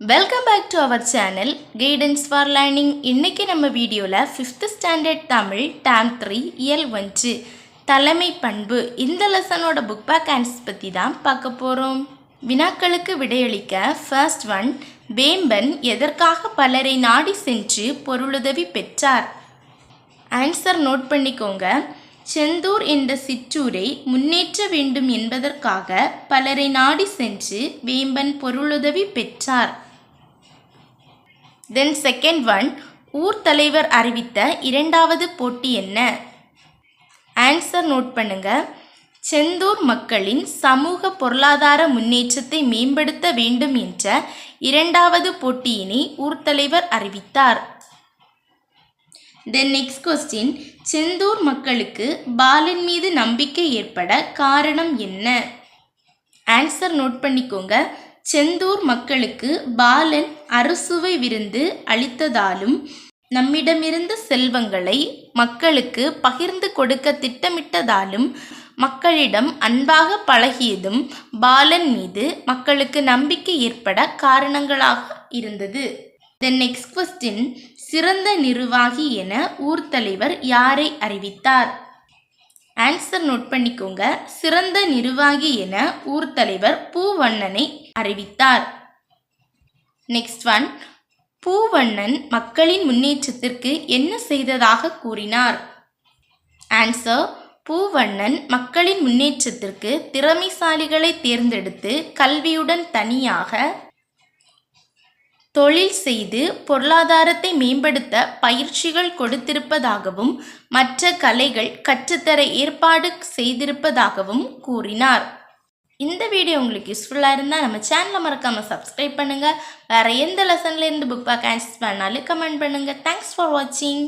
Welcome back to our channel guidance for learning இன்றைக்கி நம்ம வீடியோவில் fifth standard Tamil term three இயல் ஒன்று தலைமை பண்பு. இந்த லெசனோட புக் பேக் ஆன்ஸ் பற்றி தான் பார்க்க போகிறோம் வினாக்களுக்கு விடையளிக்க ஃபர்ஸ்ட் ஒன் வேம்பன் எதற்காக பலரை நாடி சென்று பொருளுதவி பெற்றார்? ஆன்சர் நோட் பண்ணிக்கோங்க. செந்தூர் என்ற சிற்றூரை முன்னேற்ற வேண்டும் என்பதற்காக பலரை நாடி சென்று வேம்பன் பொருளுதவி பெற்றார். தென் செகண்ட் ஒன் ஊர் தலைவர் அறிவித்த இரண்டாவது போட்டி என்ன? ஆன்சர் நோட் பண்ணுங்க. செந்தூர் மக்களின் சமூக பொருளாதார முன்னேற்றத்தை மேம்படுத்த வேண்டும் என்ற இரண்டாவது போட்டியினை ஊர் தலைவர் அறிவித்தார். தென் நெக்ஸ்ட் கொஸ்டின் செந்தூர் மக்களுக்கு பாலன் மீது நம்பிக்கை ஏற்பட காரணம் என்ன? ஆன்சர் நோட் பண்ணிக்கோங்க. செந்தூர் மக்களுக்கு பாலன் அறுசுவை விருந்து அளித்ததாலும் நம்மிடமிருந்த செல்வங்களை மக்களுக்கு பகிர்ந்து கொடுக்க திட்டமிட்டதாலும் மக்களிடம் அன்பாக பழகியதும் பாலன் மீது மக்களுக்கு நம்பிக்கை ஏற்பட காரணங்களாக இருந்தது. த நெக்ஸ்ட் கொஸ்டின் சிறந்த நிர்வாகி என ஊர் தலைவர் யாரை அறிவித்தார்? ஆன்சர் நோட் பண்ணிக்கோங்க. சிறந்த நிர்வாகி என ஊர் தலைவர் பூவண்ணனை அறிவித்தார். நெக்ஸ்ட் ஒன் பூவண்ணன் மக்களின் முன்னேற்றத்திற்கு என்ன செய்ததாக கூறினார்? ஆன்சர் பூவண்ணன் மக்களின் முன்னேற்றத்திற்கு திறமைசாலிகளை தேர்ந்தெடுத்து கல்வியுடன் தனியாக தொழில் செய்து பொருளாதாரத்தை மேம்படுத்த பயிற்சிகள் கொடுத்திருப்பதாகவும் மற்ற கலைகள் கற்றுத்தர ஏற்பாடு செய்திருப்பதாகவும் கூறினார். இந்த வீடியோ உங்களுக்கு யூஸ்ஃபுல்லாக இருந்தால் நம்ம சேனலை மறக்காமல் சப்ஸ்கிரைப் பண்ணுங்கள் வேறு எந்த லெசன்லேருந்து புக் பேக் ஆன்சர்ஸ் பண்ணாலும் கமெண்ட் பண்ணுங்கள் தேங்க்ஸ் ஃபார் வாட்சிங்